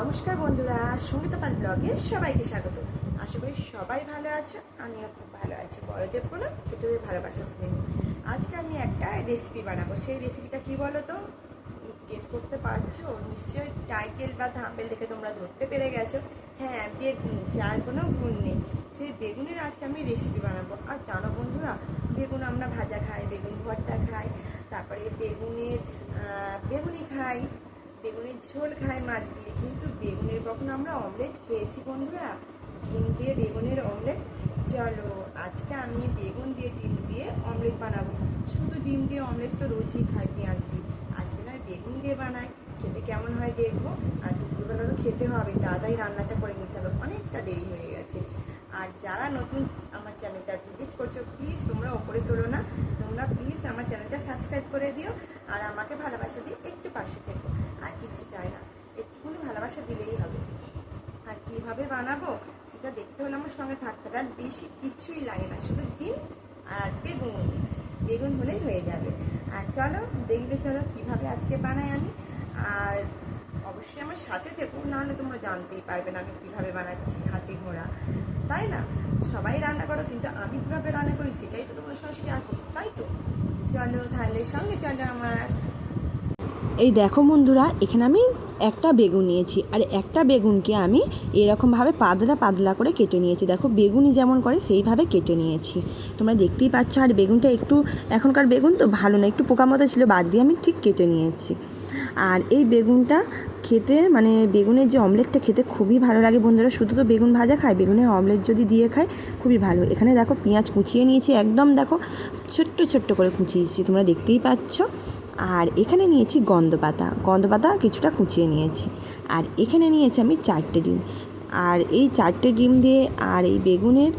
নমস্কার বন্ধুরা সঙ্গীতা পাল ব্লগে সবাইকে স্বাগত। আশা করি সবাই ভালো আছো, আমিও খুব ভালো আছি। বড়দের কোনো, ছোটদের ভালোবাসা স্নেহ। আজকে আমি একটা রেসিপি বানাবো। সেই রেসিপিটা কি বলো তো গেস করতে পারছ, নিশ্চয়ই টাইটেল বা থাম্বেল দেখে তোমরা ধরতে পেরে গেছো। হ্যাঁ বেগুন, যার কোনো গুণ নেই। সেই বেগুনের আজকে আমি রেসিপি বানাবো। আর জানো বন্ধুরা, বেগুন আমরা ভাজা খাই, বেগুন ভর্তা খাই, তারপরে বেগুনের বেগুনি খাই। বেগুনের ঝোল খাই মাছ দিয়ে, কিন্তু বেগুনের কখনো আমরা অমলেট খেয়েছি বন্ধুরা? ডিম দিয়ে বেগুনের অমলেট চলো, আজকে আমি বেগুন দিয়ে, ডিম দিয়ে অমলেট বানাবো। শুধু ডিম দিয়ে অমলেট তো রোজই খাই পেঁয়াজ দিয়ে। আজকে নয়, বেগুন দিয়ে বানাই। খেতে কেমন হয় দেখব? আর দুপুরবেলা তো খেতে হবে, তাড়াতাড়ি রান্নাটা করে নিতে হবে। অনেকটা দেরি হয়ে গেছে। আর যারা নতুন আমার চ্যানেলটা ভিজিট করছ প্লিজ তোমরা ওপরে তোলো না। তোমরা প্লিজ আমার চ্যানেলটা সাবস্ক্রাইব করে দিও আর আমাকে ভালোবাসা দিয়ে একটু পাশে থেকো। আর কিছু চাই না একটুখানি ভালোবাসা দিলেই হবে। আর কীভাবে বানাবো সেটা দেখতে হলে আমার সঙ্গে থাকতে হবে। আর বেশি কিছুই লাগে না, শুধু ডিম আর বেগুন। বেগুন হলেই হয়ে যাবে। আর চলো, দেখবে চলো কীভাবে আজকে বানাই আমি। আর অবশ্যই আমার সাথে থেকো নাহলে তোমরা জানতেই পারবে না আমি কীভাবে বানাচ্ছি হাতে ঘোড়া। তাই না? সবাই রান্না করো, কিন্তু আমি কীভাবে রান্না করি সেটাই তো তোমার সঙ্গে শেয়ার করব, তাই তো? চলো তাহলে সঙ্গে চলো আমার। এই দেখো বন্ধুরা, এখানে আমি একটা বেগুন নিয়েছি, আর একটা বেগুনকে আমি এরকমভাবে পাতলা পাতলা করে কেটে নিয়েছি। দেখো বেগুনি যেমন করে সেইভাবে কেটে নিয়েছি। তোমরা দেখতেই পাচ্ছ, আর বেগুনটা একটু এখনকার বেগুন তো ভালো না, একটু পোকা মতো ছিল, বাদ দিয়ে আমি ঠিক কেটে নিয়েছি। আর এই বেগুনটা খেতে মানে বেগুনের যে অমলেটটা খেতে খুবই ভালো লাগে বন্ধুরা। শুধু তো বেগুন ভাজা খায়, বেগুনের অমলেট যদি দিয়ে খায় খুবই ভালো। এখানে দেখো পেঁয়াজ কুচিয়ে নিয়েছি, একদম দেখো ছোট্ট ছোট্ট করে কুচিয়েছি তোমরা দেখতেই পাচ্ছ। আর এখানে নিয়েছি গন্ধ পাতা গন্ধ পাতা কিছুটা কুচিয়ে নিয়েছি। আর এখানে নিয়েছি আমি চারটে ডিম। আর এই চারটে ডিম দিয়ে আর এই বেগুনের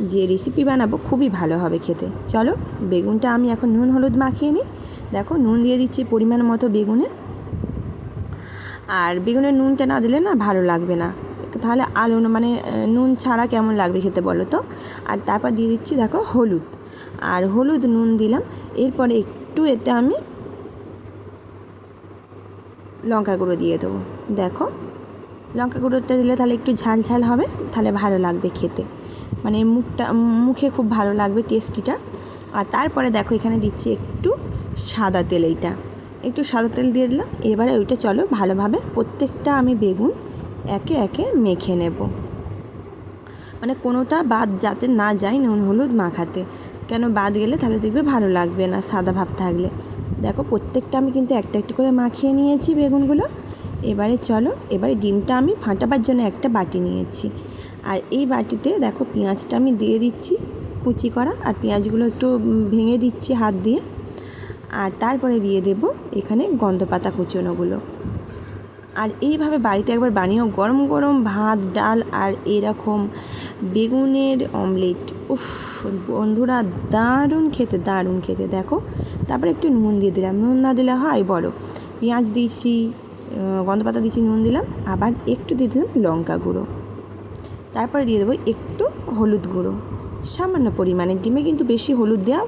যে রেসিপি বানাবো খুবই ভালো হবে খেতে। চলো, বেগুনটা আমি এখন নুন, হলুদ মাখিয়ে নিই। দেখো নুন দিয়ে দিচ্ছি পরিমাণ মতো বেগুনে। আর বেগুনের নুনটা না দিলে না ভালো লাগবে না। তাহলে আলু মানে নুন ছাড়া কেমন লাগবে খেতে বলো তো? আর তারপর দিয়ে দিচ্ছি, দেখো, হলুদ। আর হলুদ নুন দিলাম, এরপরে একটু এতে আমি লঙ্কা গুঁড়ো দিয়ে দেবো। দেখো, লঙ্কা গুঁড়োটা দিলে তাহলে একটু ঝাল ঝাল হবে, তাহলে ভালো লাগবে খেতে। মানে মুখটা, মুখে খুব ভালো লাগবে টেস্টিটা। আর তারপরে দেখো, এখানে দিচ্ছি একটু সাদা তেল এইটা। একটু সাদা তেল দিয়ে দিলাম। এবারে ওইটা চলো ভালোভাবে প্রত্যেকটা আমি বেগুন একে একে মেখে নেব। মানে কোনোটা বাদ যাতে না যায় নুন, হলুদ মাখাতে। কেন বাদ গেলে তাহলে দেখবে ভালো লাগবে না, সাদা ভাব থাকলে। দেখো প্রত্যেকটা আমি কিন্তু একটা একটা করে মাখিয়ে নিয়েছি বেগুনগুলো। এবারে চলো, এবারে ডিমটা আমি ফাটাবার জন্য একটা বাটি নিয়েছি। আর এই বাটিতে দেখো পেঁয়াজটা আমি দিয়ে দিচ্ছি কুচি করা, আর পেঁয়াজগুলো একটু ভেঙে দিচ্ছি হাত দিয়ে। আর তারপরে দিয়ে দেব এখানে গন্ধ পাতা কুচোনোগুলো। আর এইভাবে বাড়িতে একবার বানিয়েও গরম গরম ভাত, ডাল আর এরকম বেগুনের অমলেট। উফ, বন্ধুরা দারুণ খেতে দারুণ খেতে। দেখো, তারপরে একটু নুন দিয়ে দিলাম। নুন না দিলে হয় বলো পেঁয়াজ দিয়েছি গন্ধ পাতা দিয়েছি নুন দিলাম। আবার একটু দিয়ে দিলাম লঙ্কা গুঁড়ো। তারপরে দিয়ে দেবো একটু হলুদ গুঁড়ো। সামান্য পরিমাণে। ডিমে কিন্তু বেশি হলুদ দেওয়া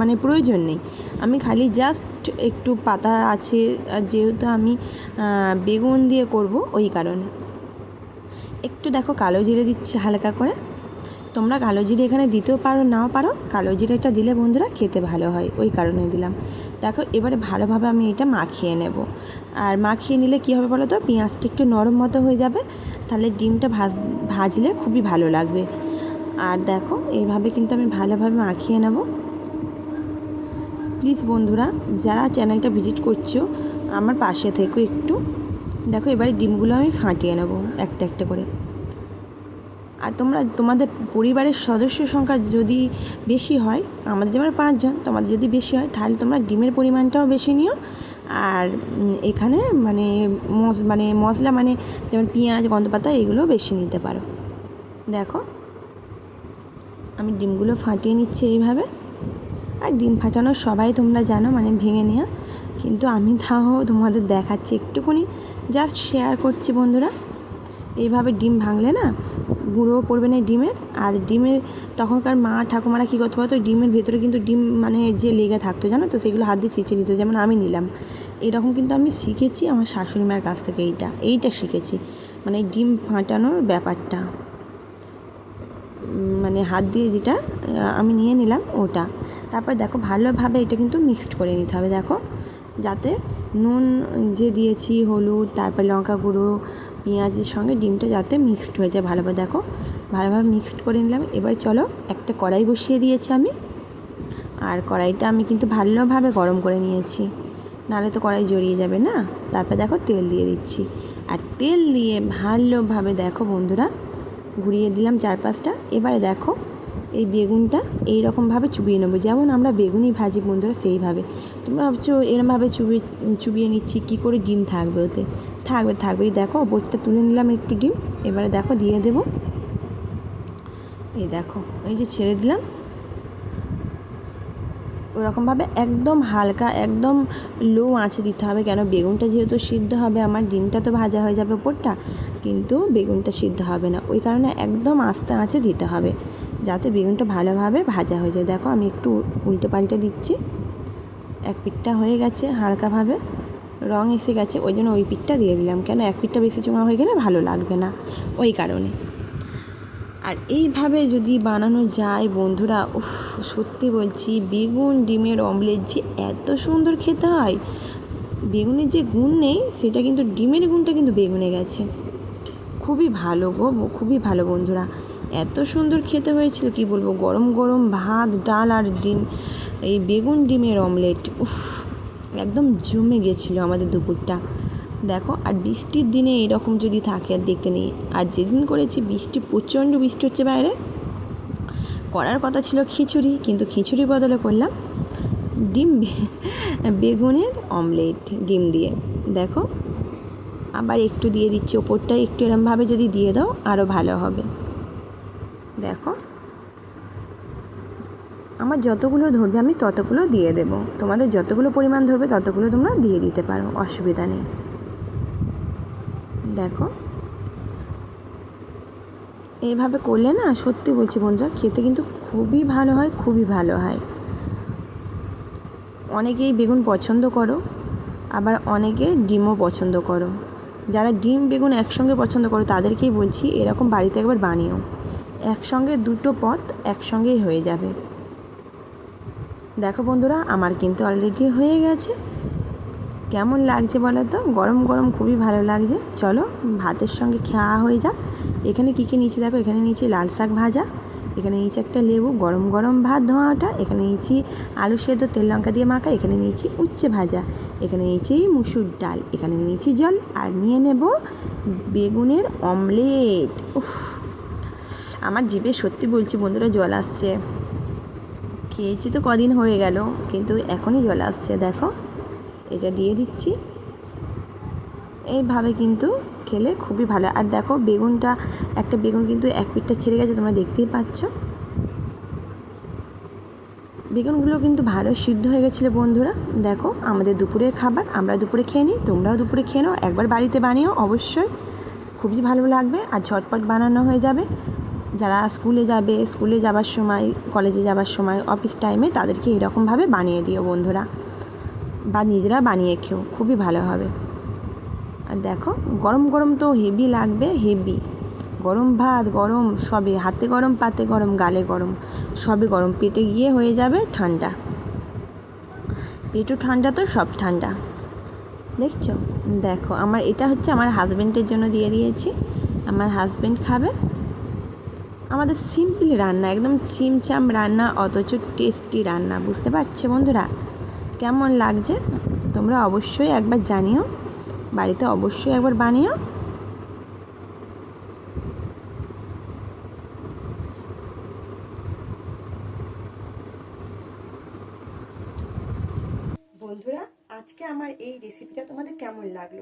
মানে প্রয়োজন নেই। আমি খালি জাস্ট একটু পাতা আছে যেহেতু আমি বেগুন দিয়ে করব ওই কারণে। একটু দেখো কালো জিরে দিচ্ছি হালকা করে। তোমরা কালো জিরে এখানে দিতেও পারো, নাও পারো। কালো জিরেটা দিলে বন্ধুরা খেতে ভালো হয়, ওই কারণে দিলাম। দেখো এবারে ভালোভাবে আমি এটা মাখিয়ে নেব। আর মাখিয়ে নিলে কী হবে বলো তো? পেঁয়াজটা একটু নরম মতো হয়ে যাবে। তাহলে ডিমটা ভাজ, ভাজলে খুবই ভালো লাগবে। আর দেখো, এইভাবে কিন্তু আমি ভালোভাবে মাখিয়ে নেব। প্লিজ বন্ধুরা, যারা চ্যানেলটা ভিজিট করছ, আমার পাশে থেকো একটু। দেখো, এবারে ডিমগুলো আমি ফাটিয়ে নেব, একটা একটা করে। আর তোমরা, তোমাদের পরিবারের সদস্য সংখ্যা যদি বেশি হয়, আমাদের যেমন পাঁচজন, তোমাদের যদি বেশি হয়, তাহলে তোমরা ডিমের পরিমাণটাও বেশি নিও। আর এখানে মানে মস মানে মশলা মানে যেমন পেঁয়াজ, গন্ধপাতা এগুলো বেশি নিতে পারো। দেখো, আমি ডিমগুলো ফাটিয়ে নিচ্ছি এইভাবে। আর ডিম ফাটানো সবাই তোমরা জানো মানে ভেঙে নেওয়া কিন্তু আমি তাও তোমাদের দেখাচ্ছি একটুখানি জাস্ট শেয়ার করছি বন্ধুরা। এইভাবে ডিম ভাঙলে না, গুঁড়োও পড়বে না ডিমের। আর ডিমের তখনকার মা ঠাকুমারা কী করতে পারতো, ডিমের ভেতরে কিন্তু ডিম মানে যে লেগে থাকতো, জানো তো? সেগুলো হাত দিয়ে চিচিয়ে নিত যেমন আমি নিলাম। এরকম কিন্তু আমি শিখেছি আমার শাশুড়ি মায়ের কাছ থেকে এইটা এইটা শিখেছি। মানে ডিম ফাটানোর ব্যাপারটা। মানে হাত দিয়ে যেটা আমি নিয়ে নিলাম ওটা। তারপর দেখো ভালোভাবে এটা কিন্তু মিক্সড করে নিতে হবে, দেখো। যাতে নুন যে দিয়েছি, হলুদ, তারপর লঙ্কা গুঁড়ো, পেঁয়াজের সঙ্গে ডিমটা যাতে মিক্সড হয়ে যায় ভালোভাবে, দেখো। ভালোভাবে মিক্সড করে নিলাম। এবার চলো একটা কড়াই বসিয়ে দিয়েছি আমি। আর কড়াইটা আমি কিন্তু ভালোভাবে গরম করে নিয়েছি। নাহলে তো কড়াই জড়িয়ে যাবে না। তারপর দেখো তেল দিয়ে দিচ্ছি। আর তেল দিয়ে ভালোভাবে দেখো বন্ধুরা ঘুরিয়ে দিলাম চারপাশটা। এবারে দেখো, এই বেগুনটা এই রকমভাবে চুবিয়ে নেব। যেমন আমরা বেগুনই ভাজি বন্ধুরা, সেইভাবে। তোমরা ভাবছ এরমভাবে চুবিয়ে চুবিয়ে নিচ্ছি, কী করে ডিম থাকবে ওতে? থাকবে থাকবে এই দেখো ওপরটা তুলে নিলাম একটু ডিম। এবারে দেখো, দিয়ে দেবো। এই দেখো, এই যে ছেড়ে দিলাম। ওরকমভাবে একদম হালকা, একদম লো আঁচে দিতে হবে কেন? বেগুনটা যেহেতু সিদ্ধ হবে, আমার ডিমটা তো ভাজা হয়ে যাবে ওপরটা কিন্তু বেগুনটা সিদ্ধ হবে না। ওই কারণে একদম আস্তে আঁচে দিতে হবে, যাতে বেগুনটা ভালোভাবে ভাজা হয়ে যায়। দেখো, আমি একটু উল্টে পাল্টে দিচ্ছি। এক পিঠটা হয়ে গেছে হালকাভাবে, রং এসে গেছে, ওই জন্য ওই পিঠটা দিয়ে দিলাম। কেন? এক পিঠটা বেশি চোঙা হয়ে গেলে ভালো লাগবে না। ওই কারণে। আর এইভাবে যদি বানানো যায়, বন্ধুরা, উফ, সত্যি বলছি, বেগুন, ডিমের অমলেট যে এত সুন্দর খেতে হয়, বেগুনের যে গুণ নেই, সেটা কিন্তু ডিমের গুণটা কিন্তু বেগুনে গেছে। খুবই ভালো গো, খুবই ভালো বন্ধুরা। এত সুন্দর খেতে হয়েছিল, কি বলব, গরম গরম ভাত, ডাল আর ডিম, এই বেগুন, ডিমের অমলেট, উফ, একদম জমে গেছিল আমাদের দুপুরটা। দেখো, আর বৃষ্টির দিনে এরকম যদি থাকে, আর দেখতে নেই। আর যেদিন করেছি বৃষ্টি, প্রচণ্ড বৃষ্টি হচ্ছে বাইরে। করার কথা ছিল খিচুড়ি, কিন্তু খিচুড়ি বদলে করলাম ডিম বেগুনের অমলেট ডিম দিয়ে। দেখো, আবার একটু দিয়ে দিচ্ছি ওপরটা একটু এরমভাবে যদি দিয়ে দাও আরও ভালো হবে। দেখো, আমার যতগুলো ধরবে আমি ততগুলো দিয়ে দেব। তোমাদের যতগুলো পরিমাণ ধরবে, ততগুলো তোমরা দিয়ে দিতে পারো, অসুবিধা নেই। দেখো। এইভাবে করলে না, সত্যি বলছি বন্ধুরা, খেতে কিন্তু খুবই ভালো হয়, খুবই ভালো হয়। অনেকেই বেগুন পছন্দ করো, আবার অনেকে ডিমও পছন্দ করো। যারা ডিম, বেগুন একসঙ্গে পছন্দ করো, তাদেরকেই বলছি, এরকম বাড়িতে একবার বানিও। একসঙ্গে দুটো পথ একসঙ্গেই হয়ে যাবে। দেখো বন্ধুরা, আমার কিন্তু অলরেডি হয়ে গেছে। কেমন লাগছে বলো তো? গরম গরম খুবই ভালো লাগছে। চলো, ভাতের সঙ্গে খাওয়া হয়ে যাক। এখানে কী কী নিচে দেখো? এখানে নিচে লাল শাক ভাজা, এখানে নিচে একটা লেবু, গরম গরম ভাত ধোঁয়াটা, এখানে নিয়েছি আলু সেদ্ধ তেল লঙ্কা দিয়ে মাখা, এখানে নিয়েছি উচ্ছে ভাজা, এখানে নিয়েছি মুসুর ডাল, এখানে নিয়েছি জল, আর নিয়ে নেব বেগুনের অমলেট। উফ, আমার জিভে সত্যি বলছি বন্ধুরা, জল আসছে। খেয়েছি তো কদিন হয়ে গেল, কিন্তু এখনই জল আসছে, দেখো। এটা দিয়ে দিচ্ছি। এইভাবে কিন্তু খেলে খুবই ভালো। আর দেখো বেগুনটা, একটা বেগুন কিন্তু এক পিঠটা ছেড়ে গেছে, তোমরা দেখতেই পাচ্ছ। বেগুনগুলো কিন্তু ভালো সিদ্ধ হয়ে গেছিল বন্ধুরা। দেখো আমাদের দুপুরের খাবার, আমরা দুপুরে খেয়ে নিই, তোমরাও দুপুরে খেয়ে নাও। একবার বাড়িতে বানিও, অবশ্যই। খুবই ভালো লাগবে আর ঝটপট বানানো হয়ে যাবে। যারা স্কুলে যাবে, স্কুলে যাবার সময়, কলেজে যাবার সময়, অফিস টাইমে তাদেরকে এরকমভাবে বানিয়ে দিও বন্ধুরা। বা নিজেরা বানিয়ে খেও, খুবই ভালো হবে। আর দেখো, গরম গরম তো হেভি লাগবে, হেভি। গরম ভাত, গরম সবে, হাতে গরম, পাতে গরম, গালে গরম, সবে গরম। পেটে গিয়ে হয়ে যাবে ঠান্ডা। পেটও ঠান্ডা তো, সব ঠান্ডা। দেখছ? দেখো, আমার এটা হচ্ছে আমার হাজব্যান্ডের জন্য দিয়ে দিয়েছি। আমার হাজব্যান্ড খাবে। আমাদের সিম্পল রান্না, একদম চিমচাম রান্না, অথচ টেস্টি রান্না, বুঝতে পারছ বন্ধুরা? কেমন লাগছে তোমরা অবশ্যই একবার জানিও, বাড়িতে অবশ্যই একবার বানিও। বন্ধুরা, আজকে আমার এই রেসিপিটা তোমাদের কেমন লাগল?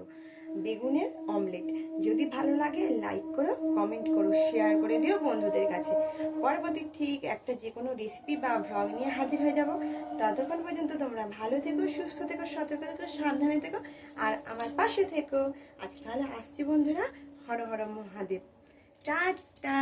বেগুনের অমলেট। যদি ভালো লাগে লাইক করো কমেন্ট করো শেয়ার করে দিও বন্ধুদের কাছে। পরবর্তী ঠিক একটা যে কোনো রেসিপি বা ভ্লগ নিয়ে হাজির হয়ে যাব। ততক্ষণ পর্যন্ত তোমরা ভালো থেকো, সুস্থ থেকো, সতর্ক থেকো, সাবধানে থেকো, আর আমার পাশে থেকো। আজকে তাহলে আসছি বন্ধুরা, হর হর মহাদেব। টাটা!